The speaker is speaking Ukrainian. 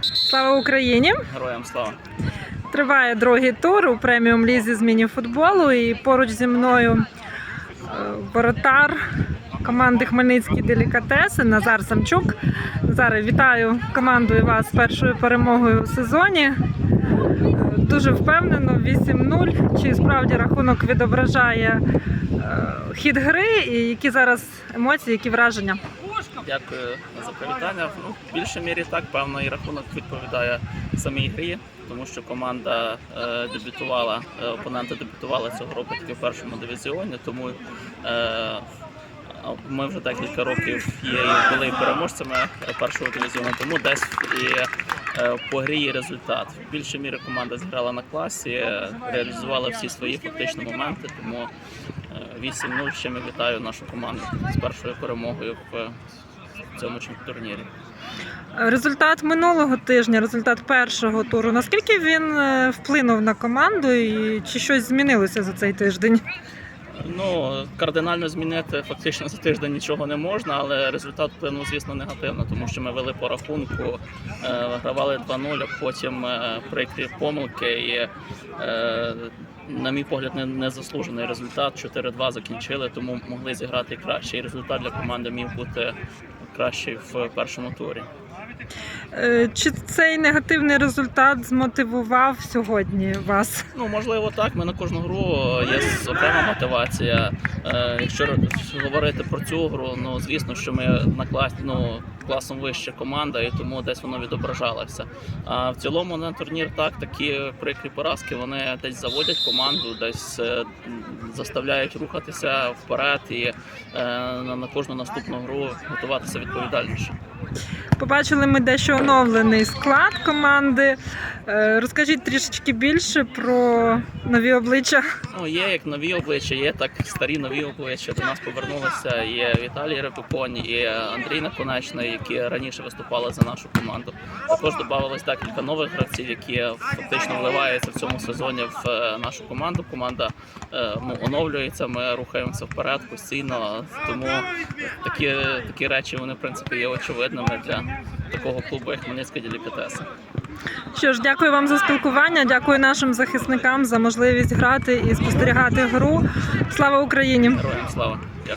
Слава Україні! Героям слава. Триває другий тур у преміум лізі з міні-футболу. І поруч зі мною е, воротар команди Хмельницькі делікатеси Назар Самчук. Назаре, вітаю команду і вас з першою перемогою у сезоні. Е, Дуже впевнено, 8-0. Чи справді рахунок відображає е, хід гри, і які зараз емоції, які враження? Дякую за привітання. Ну, в більшій мірі так, певно, і рахунок відповідає самій грі, тому що команда е, дебютувала, е, опоненти дебютували цього року тільки в першому дивізіоні, тому е, ми вже декілька років є і були переможцями першого дивізіону, тому десь і е, по грі є результат. В більшій мірі команда зіграла на класі, е, реалізувала всі свої фактичні моменти, тому е, 8-0 ще ми вітаю нашу команду з першою перемогою в цьому турнірі. Результат минулого тижня, результат першого туру. Наскільки він е, вплинув на команду і чи щось змінилося за цей тиждень? Ну, кардинально змінити фактично за тиждень нічого не можна, але результат вплинув, звісно, негативно, тому що ми вели по рахунку, е, вигравали 2-0, а потім е, прикрі помилки і, е, на мій погляд, не, незаслужений результат. 4-2 закінчили, тому могли зіграти краще. І результат для команди міг бути кращий в першому турі. Е, Чи цей негативний результат змотивував сьогодні вас? Ну, можливо, так. Ми на кожну гру є окрема мотивація. Е, якщо говорити про цю гру, ну звісно, що ми на клас, ну, класом вища команда, і тому десь воно відображалося. А в цілому на турнір так, такі прикрі поразки вони десь заводять команду, десь е, заставляють рухатися вперед і е, на, кожну наступну гру готуватися відповідальніше. Побачили ми дещо оновлений склад команди. Е, Розкажіть трішечки більше про нові обличчя. Ну, є як нові обличчя, є так старі нові обличчя. До нас повернулися. Є Віталій Репопонь, є Андрій Наконечний, які раніше виступали за нашу команду. Також додавалось декілька нових гравців, які фактично вливаються в цьому сезоні в е, нашу команду. Команда е, ну, оновлюється, ми рухаємося вперед постійно. Тому такі, такі речі вони в принципі є очевидними для такого клубу, як Хмельницька делікатеса. Що ж, дякую вам за спілкування. Дякую нашим захисникам за можливість грати і спостерігати гру. Слава Україні! Героям слава!